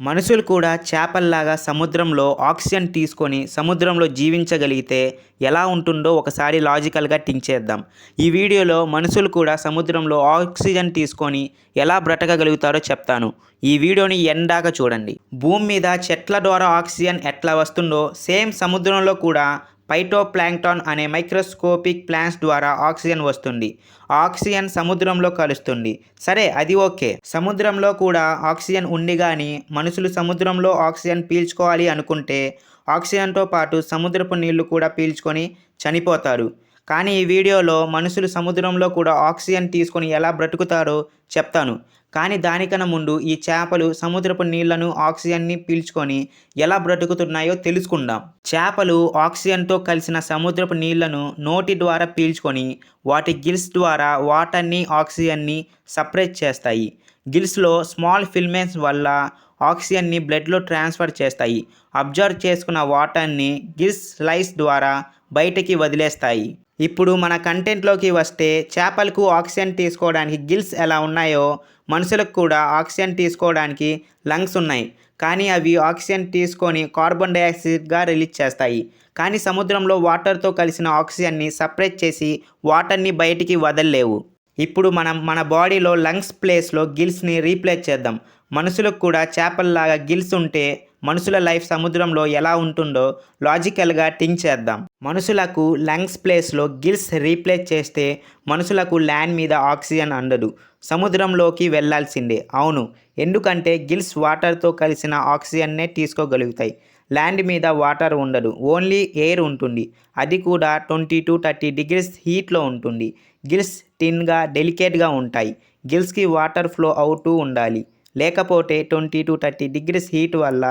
మనుషులు కూడా చేపల్లాగా సముద్రంలో ఆక్సిజన్ తీసుకొని సముద్రంలో జీవించగలిగితే ఎలా ఉంటుందో ఒకసారి లాజికల్గా థింక్ చేద్దాం. ఈ వీడియోలో మనుషులు కూడా సముద్రంలో ఆక్సిజన్ తీసుకొని ఎలా బ్రతకగలుగుతారో చెప్తాను. ఈ వీడియోని ఎండాక చూడండి. భూమి మీద చెట్ల ద్వారా ఆక్సిజన్ ఎట్లా వస్తుందో సేమ్ సముద్రంలో కూడా పైటోప్లాంక్టాన్ అనే మైక్రోస్కోపిక్ ప్లాంట్స్ ద్వారా ఆక్సిజన్ వస్తుంది. ఆక్సిజన్ సముద్రంలో కలుస్తుంది. సరే అది ఓకే. సముద్రంలో కూడా ఆక్సిజన్ ఉండి కానీ మనుషులు సముద్రంలో ఆక్సిజన్ పీల్చుకోవాలి అనుకుంటే ఆక్సిజన్తో పాటు సముద్రపు నీళ్ళు కూడా పీల్చుకొని చనిపోతారు. కానీ ఈ వీడియోలో మనుషులు సముద్రంలో కూడా ఆక్సిజన్ తీసుకొని ఎలా బ్రతుకుతారో చెప్తాను. కానీ దానికన్నా ముందు ఈ చేపలు సముద్రపు నీళ్ళను ఆక్సిజన్ని పీల్చుకొని ఎలా బ్రతుకుతున్నాయో తెలుసుకుందాం. చేపలు ఆక్సిజన్తో కలిసిన సముద్రపు నీళ్ళను నోటి ద్వారా పీల్చుకొని వాటి గిల్స్ ద్వారా వాటర్ని ఆక్సిజన్ని సపరేట్ చేస్తాయి. గిల్స్లో స్మాల్ ఫిల్మెంట్స్ వల్ల ఆక్సిజన్ని బ్లడ్లో ట్రాన్స్ఫర్ చేస్తాయి. అబ్జర్వ్ చేసుకున్న వాటర్ని గిల్స్ స్లైస్ ద్వారా బయటికి వదిలేస్తాయి. ఇప్పుడు మన కంటెంట్లోకి వస్తే చేపలకు ఆక్సిజన్ తీసుకోవడానికి గిల్స్ ఎలా ఉన్నాయో మనుషులకు కూడా ఆక్సిజన్ తీసుకోవడానికి లంగ్స్ ఉన్నాయి. కానీ అవి ఆక్సిజన్ తీసుకొని కార్బన్ డైఆక్సైడ్గా రిలీజ్ చేస్తాయి. కానీ సముద్రంలో వాటర్తో కలిసిన ఆక్సిజన్ని సపరేట్ చేసి వాటర్ని బయటికి వదలలేవు. ఇప్పుడు మనం మన బాడీలో లంగ్స్ ప్లేస్లో గిల్స్ని రీప్లేస్ చేద్దాం. మనుషులకు కూడా చేపల్లాగా గిల్స్ ఉంటే మనుషుల లైఫ్ సముద్రంలో ఎలా ఉంటుందో లాజికల్గా థింక్ చేద్దాం. మనుషులకు లంగ్స్ ప్లేస్లో గిల్స్ రీప్లేస్ చేస్తే మనుషులకు ల్యాండ్ మీద ఆక్సిజన్ అందదు. సముద్రంలోకి వెళ్ళాల్సిందే అవును ఎందుకంటే గిల్స్ వాటర్తో కలిసిన ఆక్సిజన్నే తీసుకోగలుగుతాయి. ల్యాండ్ మీద వాటర్ ఉండదు ఓన్లీ ఎయిర్ ఉంటుంది. అది కూడా ట్వంటీ టు థర్టీ డిగ్రీస్ హీట్లో ఉంటుంది. గిల్స్ టిన్గా డెలికేట్గా ఉంటాయి. గిల్స్కి వాటర్ ఫ్లో అవుతూ ఉండాలి. లేకపోతే twenty to thirty degrees heat వల్ల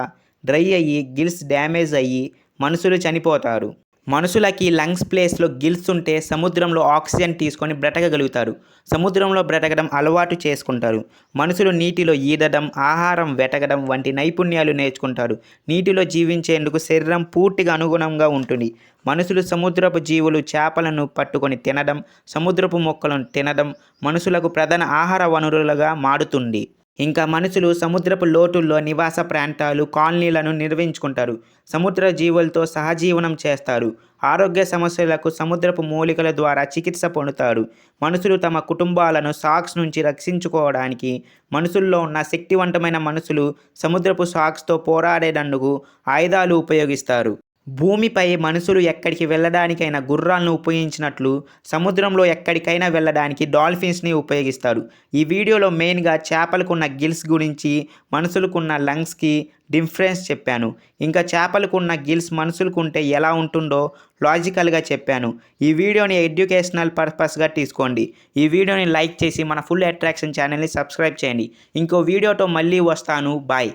డ్రై అయ్యి గిల్స్ డ్యామేజ్ అయ్యి మనుషులు చనిపోతారు. మనుషులకి లంగ్స్ ప్లేస్లో గిల్స్ ఉంటే సముద్రంలో ఆక్సిజన్ తీసుకొని బ్రతకగలుగుతారు. సముద్రంలో బ్రతకడం అలవాటు చేసుకుంటారు. మనుషులు నీటిలో ఈదడం ఆహారం వెతకడం వంటి నైపుణ్యాలు నేర్చుకుంటారు. నీటిలో జీవించేందుకు శరీరం పూర్తిగా అనుగుణంగా ఉంటుంది. మనుషులు సముద్రపు జీవులు చేపలను పట్టుకొని తినడం సముద్రపు మొక్కలను తినడం మనుషులకు ప్రధాన ఆహార వనరులుగా మారుతుంది. ఇంకా మనుషులు సముద్రపు లోటుల్లో నివాస ప్రాంతాలు కాలనీలను నిర్వహించుకుంటారు. సముద్ర జీవులతో సహజీవనం చేస్తారు. ఆరోగ్య సమస్యలకు సముద్రపు మూలికల ద్వారా చికిత్స పొందుతారు. మనుషులు తమ కుటుంబాలను సాక్స్ నుంచి రక్షించుకోవడానికి మనుషుల్లో ఉన్న శక్తివంతమైన మనుషులు సముద్రపు సాక్స్తో పోరాడేటందుకు ఆయుధాలు ఉపయోగిస్తారు. భూమిపై మనుషులు ఎక్కడికి వెళ్ళడానికైనా గుర్రాలను ఉపయోగించినట్లు సముద్రంలో ఎక్కడికైనా వెళ్ళడానికి డాల్ఫిన్స్ని ఉపయోగిస్తారు. ఈ వీడియోలో మెయిన్గా చేపలకున్న గిల్స్ గురించి మనుషులకున్న లంగ్స్కి డిఫరెన్స్ చెప్పాను. ఇంకా చేపలకున్న గిల్స్ మనుషులకుంటే ఎలా ఉంటుందో లాజికల్గా చెప్పాను. ఈ వీడియోని ఎడ్యుకేషనల్ పర్పస్గా తీసుకోండి. ఈ వీడియోని లైక్ చేసి మన ఫుల్ అట్రాక్షన్ ఛానల్ని సబ్స్క్రైబ్ చేయండి. ఇంకో వీడియోతో మళ్ళీ వస్తాను. బాయ్.